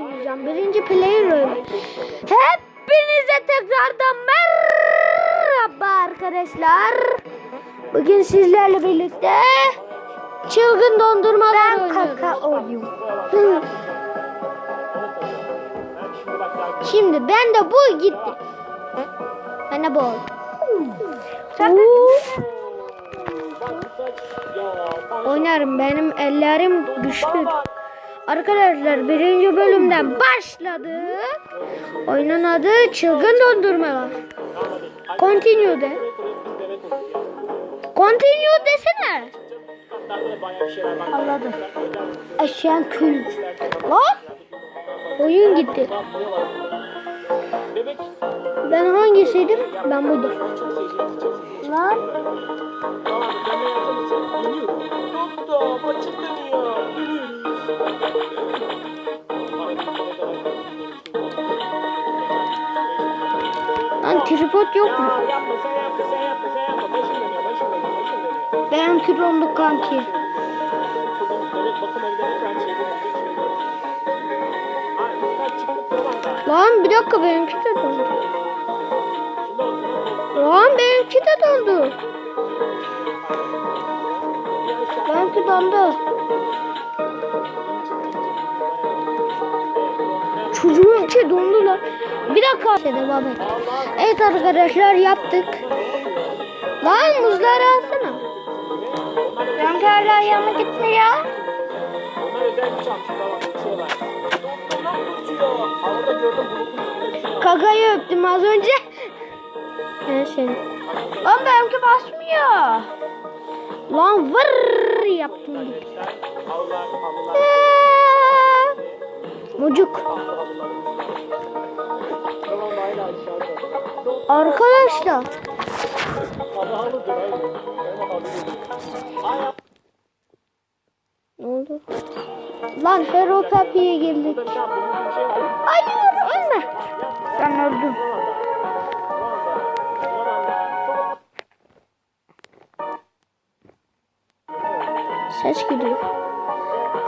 oynayacağım. Birinci player oyunu. Hepinize tekrardan merhaba arkadaşlar. Bugün sizlerle birlikte çılgın dondurmalar Ben oynuyoruz. kaka oyum. Şimdi ben de bu gitti. De bu oldu. Oynarım benim ellerim güçlü. Arkadaşlar birinci bölümden başladık. Oyunun adı Çılgın Dondurmalar. Continue de. Continue desene. Anladım. Eşeğin kül. Lan. Oyun gitti. Ben hangisiydim? Ben budur. Lan. Lan tripod yok mu? Benimki dondu kanki. Lan bir dakika benimki de dondu. Lan benimki de dondu. Benimki dondu. Çocuğun içi dondu lan. Bir dakika devam et. Evet arkadaşlar yaptık. Lan muzları alsana. Benimki hala yanına gitmiyor. Kakayı öptüm az önce. Evet seni. Lan benimki basmıyor. Lan vır yaptım. Mucuk. Arkadaşlar. Ne oldu? Lan Hero Kapı'ya girdik. Hayır ölme. Ben öldüm. Ses gidiyor.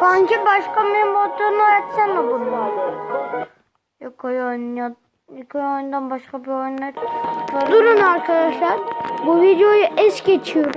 Kanki başka bir modunu açsana bunu. Yok oyun yok. İlk oyundan başka bir oyun aç. Durun arkadaşlar. Bu videoyu es geçiyorum.